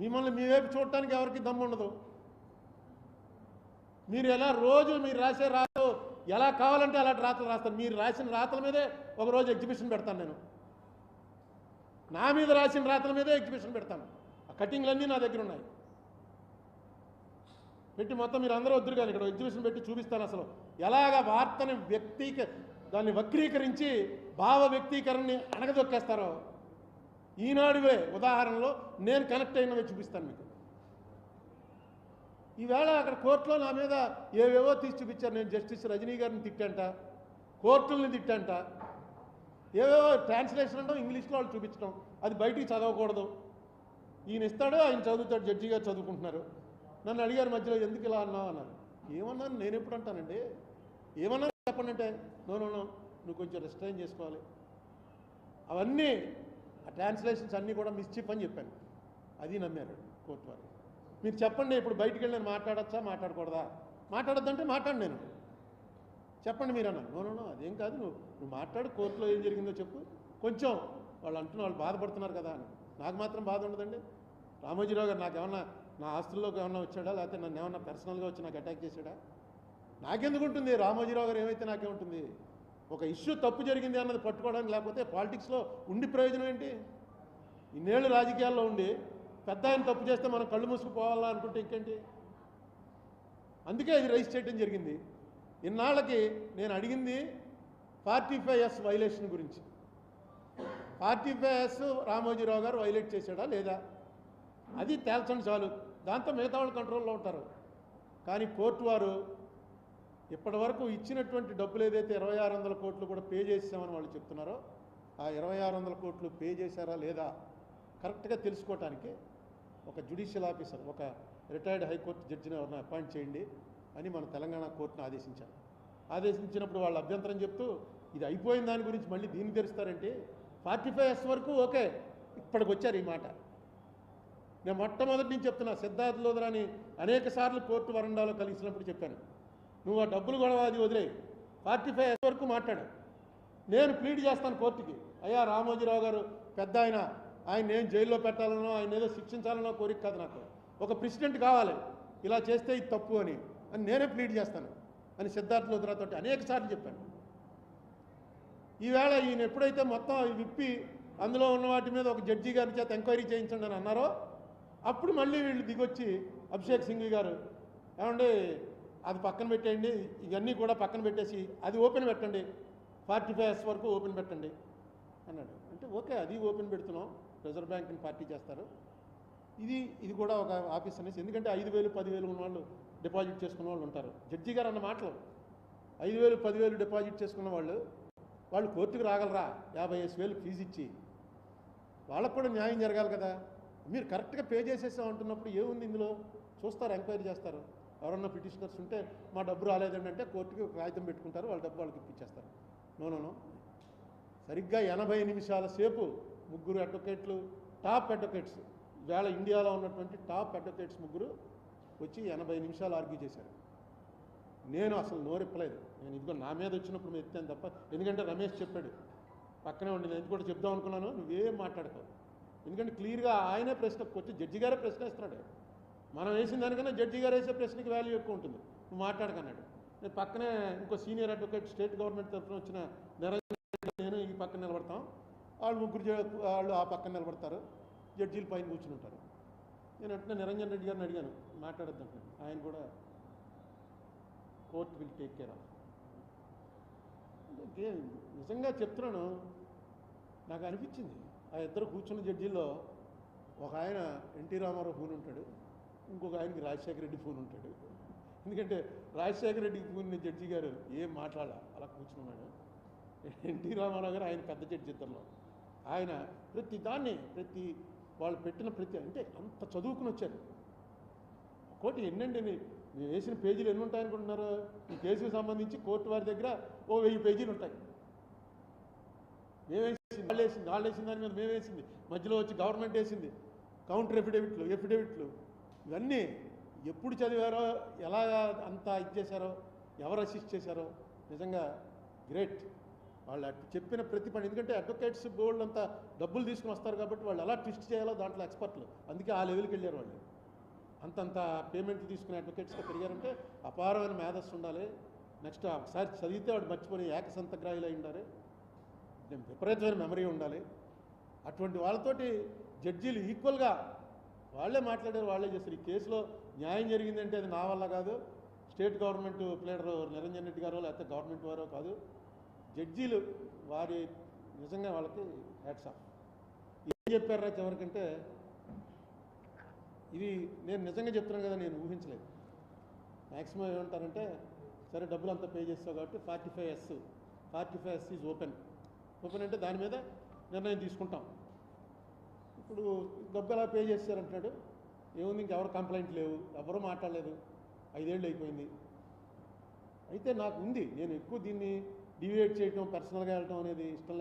మిమ్మల్ని మీ వైపు చూడటానికి ఎవరికి దమ్ము ఉండదు. మీరు ఎలా రోజు మీరు రాసే రాతలు ఎలా కావాలంటే అలా రాతలు రాస్తాను మీరు రాసిన రాతల మీదే ఒక రోజు ఎగ్జిబిషన్ పెడతాను నేను. నా మీద రాసిన రాతల మీదే ఎగ్జిబిషన్ పెడతాను. ఆ కటింగ్లన్నీ నా దగ్గర ఉన్నాయి. పెట్టి మొత్తం మీరు అందరూ వద్దురు కానీ ఇక్కడ ఎగ్జిబిషన్ పెట్టి చూపిస్తాను అసలు. ఎలాగ వార్తని వ్యక్తీక దాన్ని వక్రీకరించి భావ వ్యక్తీకరణని అణగదొక్కేస్తారో ఈనాడువే ఉదాహరణలో నేను కనెక్ట్ అయినవి చూపిస్తాను మీకు. ఈవేళ అక్కడ కోర్టులో నా మీద ఏవేవో తీసి చూపించారు. నేను జస్టిస్ రజనీ గారిని తిట్టంట కోర్టుల్ని తిట్టంట ఏవేవో ట్రాన్స్లేషన్ అంటాం ఇంగ్లీష్లో వాళ్ళు చూపించడం అది బయటికి చదవకూడదు. ఈయన ఇస్తాడు ఆయన చదువుతాడు జడ్జి గారు చదువుకుంటున్నారు. నన్ను అడిగారు మధ్యలో ఎందుకు ఇలా అన్నావు? అన్నారు. ఏమన్నాను? నేను ఎప్పుడు అంటానండి? ఏమన్నా చెప్పండి అంటే నో నో నో నువ్వు కొంచెం రెస్ట్రైన్ చేసుకోవాలి. అవన్నీ ఆ ట్రాన్స్లేషన్స్ అన్నీ కూడా మిస్చిప్ అని చెప్పాను. అది నమ్మారు కోర్టు వారు. మీరు చెప్పండి ఇప్పుడు బయటికి వెళ్ళి నేను మాట్లాడచ్చా మాట్లాడకూడదా? మాట్లాడొద్దంటే మాట్లాడు నేను. చెప్పండి మీరు అన్నాను. నో నో నో అదేం కాదు. నువ్వు నువ్వు మాట్లాడు కోర్టులో ఏం జరిగిందో చెప్పు. కొంచెం వాళ్ళు అంటున్న వాళ్ళు బాధపడుతున్నారు కదా అని. నాకు మాత్రం బాధ ఉండదండి. రామోజీరావు గారు నాకేమన్నా నా ఆస్తుల్లోకి ఏమన్నా వచ్చాడా? లేకపోతే నన్ను ఏమన్నా పర్సనల్గా వచ్చి నాకు అటాక్ చేశాడా? నాకెందుకు ఉంటుంది? రామోజీరావు గారు ఏమైతే నాకే ఉంటుంది? ఒక ఇష్యూ తప్పు జరిగింది అన్నది పట్టుకోవడానికి లేకపోతే పాలిటిక్స్లో ఉండి ప్రయోజనం ఏంటి? ఇన్నేళ్ళు రాజకీయాల్లో ఉండి పెద్ద ఆయన తప్పు చేస్తే మనం కళ్ళు మూసుకుపోవాలా అనుకుంటే ఇంకేంటి? అందుకే ఇది రైస్ చేయడం జరిగింది. ఇన్నాళ్ళకి నేను అడిగింది ఫార్టీ ఫైవ్ ఎస్ వైలేషన్ గురించి. ఫార్టీ ఫైవ్ ఎస్ రామోజీరావు గారు వైలేట్ చేశాడా లేదా? అది తేల్చండి చాలు. దాంతో మిగతా వాళ్ళు కంట్రోల్లో ఉంటారు. కానీ కోర్టు వారు ఇప్పటి వరకు ఇచ్చినటువంటి డబ్బులు ఏదైతే ఇరవై ఆరు వందల కోట్లు కూడా పే చేసామని వాళ్ళు చెప్తున్నారో ఆ ఇరవై ఆరు వందల కోట్లు పే చేశారా లేదా కరెక్ట్గా తెలుసుకోవటానికి ఒక జ్యుడిషియల్ ఆఫీసర్ ఒక రిటైర్డ్ హైకోర్టు జడ్జిని ఎవరిని అపాయింట్ చేయండి అని మన తెలంగాణ కోర్టును ఆదేశించారు. ఆదేశించినప్పుడు వాళ్ళు అభ్యంతరం చెప్తూ ఇది అయిపోయిన దాని గురించి మళ్ళీ దీన్ని తెరుస్తారంటే? ఫార్టీ ఫైవ్ ఎస్ వరకు ఓకే ఇప్పటికి వచ్చారు ఈ మాట. నేను మొట్టమొదటి నుంచి చెప్తున్నా సిద్ధార్థ లోదరాని అనేక సార్లు కోర్టు వరండాలో కలిసినప్పుడు చెప్పాను. నువ్వు ఆ డబ్బులు గొడవ అది వదిలే ఫార్టీ ఫైవ్ వరకు మాట్లాడు. నేను ప్లీడ్ చేస్తాను కోర్టుకి. అయ్యా రామోజీరావు గారు పెద్ద ఆయన. ఆయన నేను జైల్లో పెట్టాలనో ఆయన ఏదో శిక్షించాలనో కోరిక కాదు నాకు. ఒక ప్రెసిడెంట్ కావాలి. ఇలా చేస్తే ఇది తప్పు అని. అని నేనే ప్లీడ్ చేస్తాను. అని సిద్ధార్థ లోద్రాతో అనేక సార్లు చెప్పాను. ఈవేళ ఈయన ఎప్పుడైతే మొత్తం అవి విప్పి అందులో ఉన్న వాటి మీద ఒక జడ్జి గారి చేత ఎంక్వైరీ చేయించండి అని అన్నారో అప్పుడు మళ్ళీ వీళ్ళు దిగొచ్చి అభిషేక్ సింఘ్వి గారు ఏమండి అది పక్కన పెట్టేయండి. ఇవన్నీ కూడా పక్కన పెట్టేసి అది ఓపెన్ పెట్టండి. ఫార్టీ ఫైవ్ ఎస్ వరకు ఓపెన్ పెట్టండి. అన్నాడు. అంటే ఓకే అది ఓపెన్ పెడుతున్నాం. రిజర్వ్ బ్యాంక్ని పార్టీ చేస్తారు. ఇది ఇది కూడా ఒక ఆఫీస్ అనేసి. ఎందుకంటే ఐదు వేలు పదివేలు ఉన్న వాళ్ళు డిపాజిట్ చేసుకున్న వాళ్ళు ఉంటారు. జడ్జి గారు అన్న మాటలు. ఐదు వేలు పదివేలు డిపాజిట్ చేసుకున్న వాళ్ళు వాళ్ళు కోర్టుకు రాగలరా? యాభై ఐదు వేలు ఫీజు ఇచ్చి. వాళ్ళకు కూడా న్యాయం జరగాలి కదా. మీరు కరెక్ట్గా పే చేసేసాం అంటున్నప్పుడు ఏముంది ఇందులో? చూస్తారు ఎంక్వైరీ చేస్తారు. ఎవరన్నా పిటిషనర్స్ ఉంటే మా డబ్బు రాలేదండి అంటే కోర్టుకి ఒక కాగితం పెట్టుకుంటారు వాళ్ళ డబ్బు వాళ్ళకి ఇప్పించేస్తారు. నో సరిగ్గా ఎనభై నిమిషాల సేపు ముగ్గురు అడ్వకేట్లు టాప్ అడ్వకేట్స్ వేళ ఇండియాలో ఉన్నటువంటి టాప్ అడ్వకేట్స్ ముగ్గురు వచ్చి ఎనభై నిమిషాలు ఆర్గ్యూ చేశారు. నేను అసలు నోరెప్పలేదు నేను ఇదిగో నా మీద వచ్చినప్పుడు మేము ఎత్తాను తప్ప ఎందుకంటే రమేష్ చెప్పాడు పక్కనే ఉండి నేను కూడా చెప్దాం అనుకున్నాను నువ్వేం మాట్లాడుకోవు ఎందుకంటే క్లియర్గా ఆయనే ప్రశ్న వచ్చి జడ్జి గారే ప్రశ్న ఇస్తున్నాడు మనం వేసిన దానికన్నా జడ్జి గారు వేసే ప్రశ్నకి వాల్యూ ఎక్కువ ఉంటుంది. నువ్వు మాట్లాడకన్నాడు. నేను పక్కనే ఇంకో సీనియర్ అడ్వకేట్ స్టేట్ గవర్నమెంట్ తరఫున వచ్చిన నిరంజన్ నేను ఈ పక్కన నిలబడతాం. వాళ్ళు ముగ్గురు వాళ్ళు ఆ పక్కన నిలబడతారు. జడ్జీలు పైన కూర్చుని ఉంటారు. నేను వెంటనే నిరంజన్ రెడ్డి గారిని అడిగాను మాట్లాడద్దాం ఆయన కూడా court will take care of నిజంగా చెప్తున్నాను. నాకు అనిపించింది. ఆ ఇద్దరు కూర్చున్న జడ్జీల్లో ఒక ఆయన ఎన్టీ రామారావు ఫోన్ ఉంటాడు. ఇంకొక ఆయనకి రాజశేఖర రెడ్డి ఫోన్ ఉంటాడు. ఎందుకంటే రాజశేఖర రెడ్డికి ఫోన్ జడ్జి గారు ఏం మాట్లాడాల? అలా కూర్చున్నాడు ఎన్టీ రామారావు గారు ఆయన పెద్ద జడ్జి ఇద్దరిలో. ఆయన ప్రతి దాన్ని ప్రతి వాళ్ళు పెట్టిన ప్రతి అంటే అంత చదువుకుని వచ్చారు. ఒక్కోటి ఎన్నండి నీ- మీరు వేసిన పేజీలు ఎన్ని ఉంటాయనుకుంటున్నారు ఈ కేసుకు సంబంధించి కోర్టు వారి దగ్గర ఓ వెయ్యి పేజీలు ఉంటాయి. మేమేసింది వాళ్ళు వేసింది వాళ్ళు వేసిన దాని మీద మేమేసింది. మధ్యలో వచ్చి గవర్నమెంట్ వేసింది. కౌంటర్ ఎఫిడేవిట్లు ఎఫిడేవిట్లు. ఇవన్నీ ఎప్పుడు చదివారో ఎలా అంతా ఇది చేశారో ఎవరు అసిస్ట్ చేశారో నిజంగా గ్రేట్. వాళ్ళు అట్ చెప్పిన ప్రతి పని ఎందుకంటే అడ్వకేట్స్ బోర్డు అంతా డబ్బులు తీసుకుని వస్తారు కాబట్టి వాళ్ళు ఎలా ట్విస్ట్ చేయాలో దాంట్లో ఎక్స్పర్ట్లు. అందుకే ఆ లెవెల్కి వెళ్ళారు వాళ్ళు. అంతంత పేమెంట్లు తీసుకునే అడ్వకేట్స్గా పెరిగారంటే అపారమైన మేధస్సు ఉండాలి. నెక్స్ట్ ఒకసారి చదివితే వాడు మర్చిపోయి ఏకసంతగ్రాహిలు అయి ఉండాలి. విపరీతమైన మెమరీ ఉండాలి. అటువంటి వాళ్ళతోటి జడ్జీలు ఈక్వల్గా వాళ్ళే మాట్లాడారు వాళ్ళే చేస్తారు ఈ కేసులో న్యాయం జరిగిందంటే అది నా వల్ల కాదు. State government pleader Niranjan Reddy గారో లేకపోతే గవర్నమెంట్ వారో కాదు. జడ్జీలు వారి నిజంగా వాళ్ళకి హ్యాట్స్ ఆఫ్ ఏం చెప్పారా చివరికంటే ఇది నేను నిజంగా చెప్తున్నాను కదా నేను ఊహించలేదు. మ్యాక్సిమం ఏమంటారంటే సరే డబ్బులు అంతా పే చేస్తావు కాబట్టి forty five S forty five S is open open అంటే దాని మీద నిర్ణయం తీసుకుంటాం. ఇప్పుడు డబ్బు ఎలా పే చేశారంటున్నాడు ఏముంది ఇంకెవరు కంప్లైంట్ లేవు ఎవరు మాట్లాడలేదు. ఐదేళ్ళు అయిపోయింది. అయితే నాకు ఉంది. నేను ఎక్కువ దీన్ని డివేట్ చేయటం పర్సనల్గా వెళ్ళటం అనేది ఇష్టం